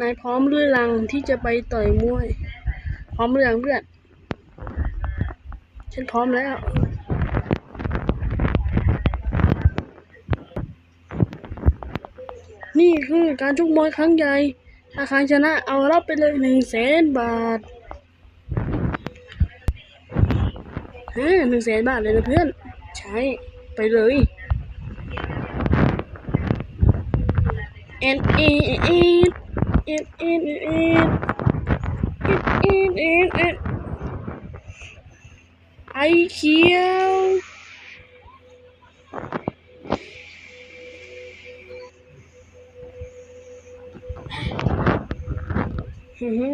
นายพร้อมหรือยังที่จะไปต่อยมวย พร้อมหรือยังเพื่อน ฉันพร้อมแล้ว นี่คือการชกมวยครั้งใหญ่ ถ้าใครชนะเอารับไปเลยหนึ่งแสนบาทฮะหนึ่งแสนบาทเลยนะเพื่อน ใช่ไปเลย ไอคิเขียวฮึฮึ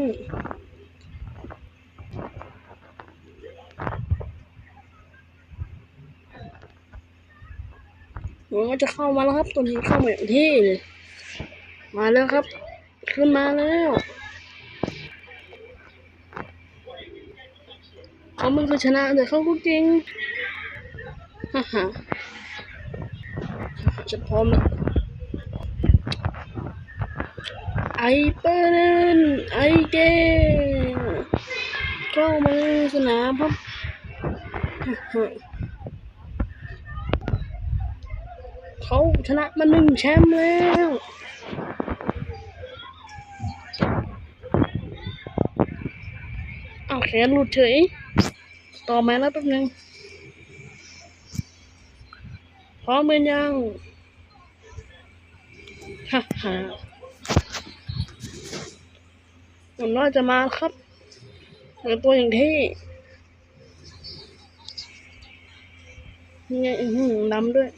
มันก็จะเข้ามาแล้วครับตัวนี้เข้ามาอย่างที่มาแล้วครับ ขึ้นมาแล้ว เขามันคือชนะแต่เขาก็เก่งฮ่าฮ่าจะพร้อมแล้วไอเปิ้ลไอเก่งเข้ามาในสนามครับเขาชนะมาหนึ่งแชมป์แล้ว เอาแขนหลุดเฉย ต่อมาแล้วแป๊บนึง พร้อมเป็นยังฮ่าฮ่ามันน่าจะมาครับเหมือนตัวอย่างที่นี่ไงอื้อหือนำด้วย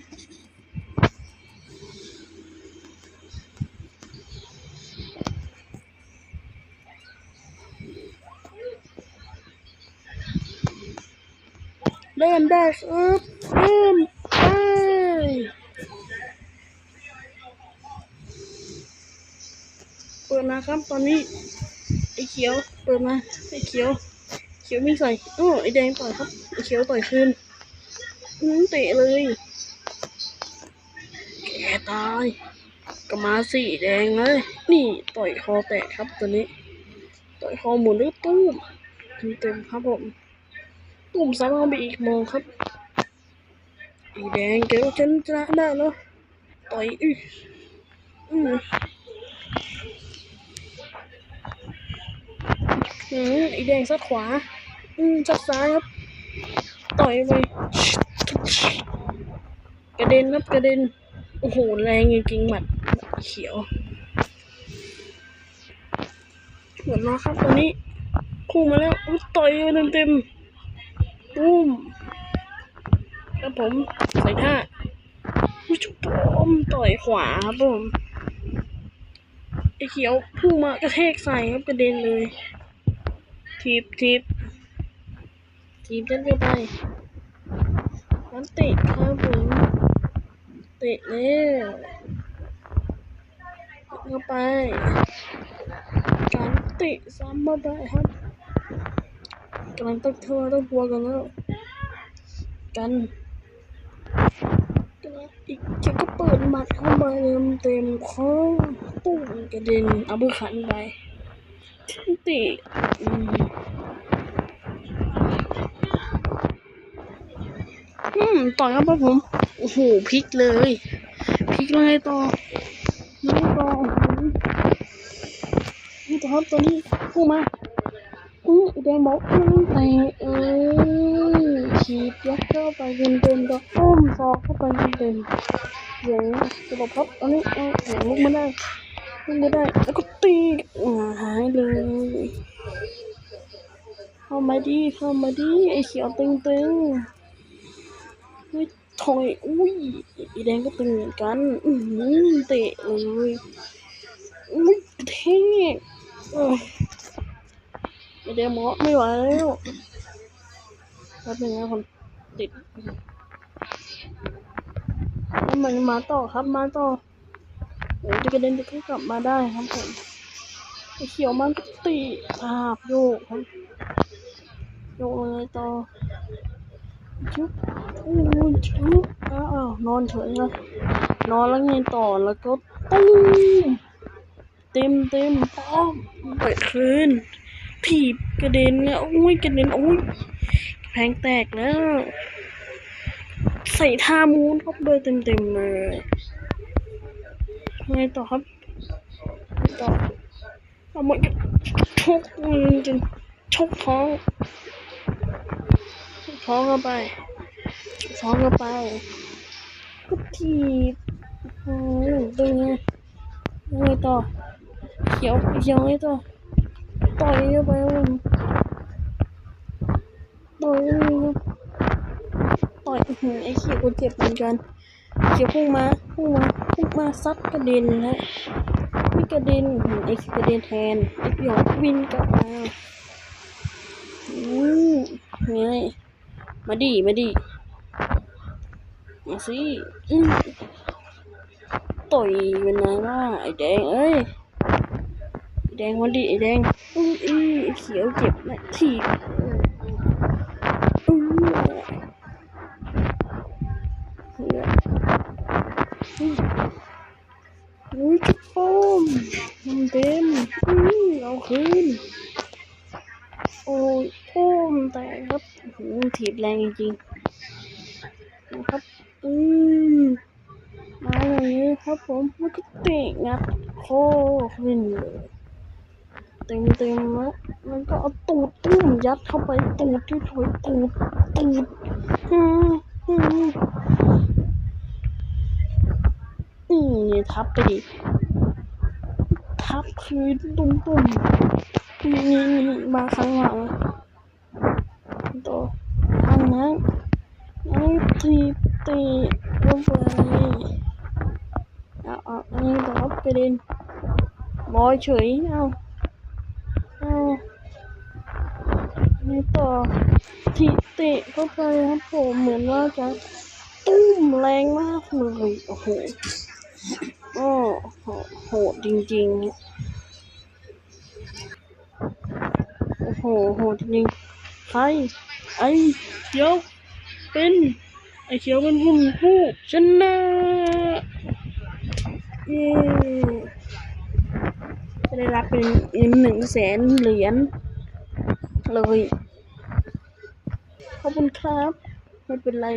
เริ่มได้ครับเริ่มได้เปิดมาครับตอนนี้ไอ้เขียวเปิดมาไอ้เขียว เขียวมีใส่โอ้ไอ้แดงต่อยครับไอ้เขียวต่อยคืนอืมเตะเลยแกตายก็มาสีแดงเลย นี่ต่อยคอแตกครับตัวนี้ ต่อยคอหมุนด้วยตู้มเต็มครับผม ตุ่มซ้ำเอาไปอีกโมงครับอีแดงเกลฉันชนะได้แล้วต่อยอื้ออืออืมอีแดงซัดขวา อืมซัดซ้ายครับ ต่อยไปกระเด็นครับกระเด็น โอ้โห แรงจริงๆหมัดเขียวเหมดแล้วครับตอนนี้ คู่มาแล้วอุ๊ยต่อยไปเต็มๆ ปุ้มครับผมใส่ท่าผู้ชมต่อยขวาครับผมไอ้เขียวพุ่งมากระแทกใส่ครับกระเด็นเลยทีบทีบทีบจันเข้าไปน้ำเตะครับผมเตะแล้วเข้าไปการเตะซ้ำมาได้ครับ กำลังต้องเธอต้องกลัวกันแล้ว กันอีกแกก็เปิดมัดเข้าไปเต็มเต็มๆคอตุ้มกระเด็นเอามือขันไปทิ้งติอืมต่อยครับผม โอ้โหพลิกเลยพลิกเลยต่อไม่ต่อนี่ต่อครับตัวนี้พูดมา อือแดงบอกอือไปเอ้ยฉีดยัดเข้าไปเต็มเต็มๆก็อ้อมซอกเข้าไปเต็มเต็มอย่างนี้จะบอกครับอันนี้เอาหงลุกไม่ได้ลุกไม่ได้แล้วก็ตีหายเลยเข้ามาดิเข้ามาดิไอ้เขียวตึงตึงๆเฮ้ยถอยอุ้ยไอ้แดงก็ตึงเหมือนกันอือหือเตะเลยอุ้ยกระแทก เออไอเดโมไม่ไหวแล้วแป๊บนึงนะผมติดแล้วมันมาต่อครับมาต่อเดี๋ยวจะกระเด็นจะกลับมาได้ครับผมไอเขียวมันก็ตีภาพโยกครับโยกเลยต่อชุบอู้ชุบอ้าวนอนเฉยเลยนอนแล้วไงต่อแล้วก็ตุ้มเต็มเต็มป้อมไปคืน ถีบกระเด็นแล้วโอ้ยกระเด็นโอ้ยแพงแตกแล้ว ใส่ท่ามูนเข้าไปเต็มเต็มๆเลยไงต่อครับต่อเอามาชกจนชกท้องท้องเข้าไปท้องเข้าไปก็ถีบอืมเป็นไงยังไงต่อเขียวเขียวไงต่อ ต่อยเข้าไปครับผมต่อยเข้าไปครับต่อยหือไอ้เขียวกูเจ็บเหมือนกันเขียวพุ่งมาพุ่งมาพุ่งมาซัดกระเด็นแล้วไม่กระเด็นหือไอ้เขียวกระเด็นแทนไอ้เขียววินกลับมาอืมไงมาดิมาดิมาสิอืมต่อยเป็นไงล่ะไอ้แดงเอ้ย แดงมาดิไอแดงอุ้ยอีเขียวเจ็บนะทีบอือเนี่ยอุ้ยจุ๊บปมมันเต็มอือเอาคืนโอ้ยโอ้มแต่ครับโอ้โหถีบแรงจริงๆนะครับอืมมาอย่างนี้ครับผมแล้วก็เตะงัดคอขึ้นเลย เต็มเต็มๆแล้วมันก็เอาตูดตุ้มยัดเข้าไปตูดที่ถอยตูดตูดอืมอืมนี่ทับไปดิทับคืนตุ้มตุ้มนี่นี่นี่มาข้างหลังตัวข้างนั้นเอาทีบเตะเข้าไปเอาเอาอันนี้ต่อไปเด่นบอยเฉยเอาเอา นี้ต่อทีเตะเข้าไปครับผมเหมือนว่าจะตุ้มแรงมากเลย โอ้โหโอ้โหโหดจริงๆ โอ้โหโหดจริงๆใครไอ้เขียวเป็นไอ้เขียวเป็นหุ่นผู้ชนะเย้จะได้รับเป็นเงินหนึ่งแสนเหรียญเลย ขอบคุณครับ ไม่เป็นไร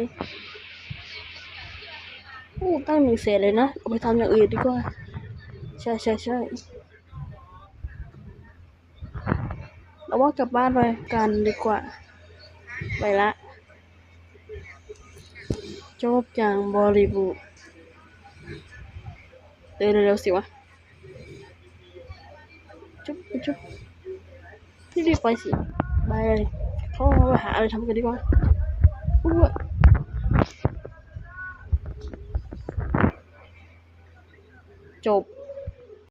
โอ้ตั้งหนึ่งแสนเลยนะเอาไปทำอย่างอื่นดีกว่า ใช่ใช่ใช่เราว่ากลับบ้านไปกันดีกว่า ไปละจบอย่างบริบูรณ์เร็วเร็วๆสิวะ จุ๊บจุ๊บพี่รีบไปสิ ไปเลย เข้ามาหาอะไรทำกันดีกว่าอ้วจบ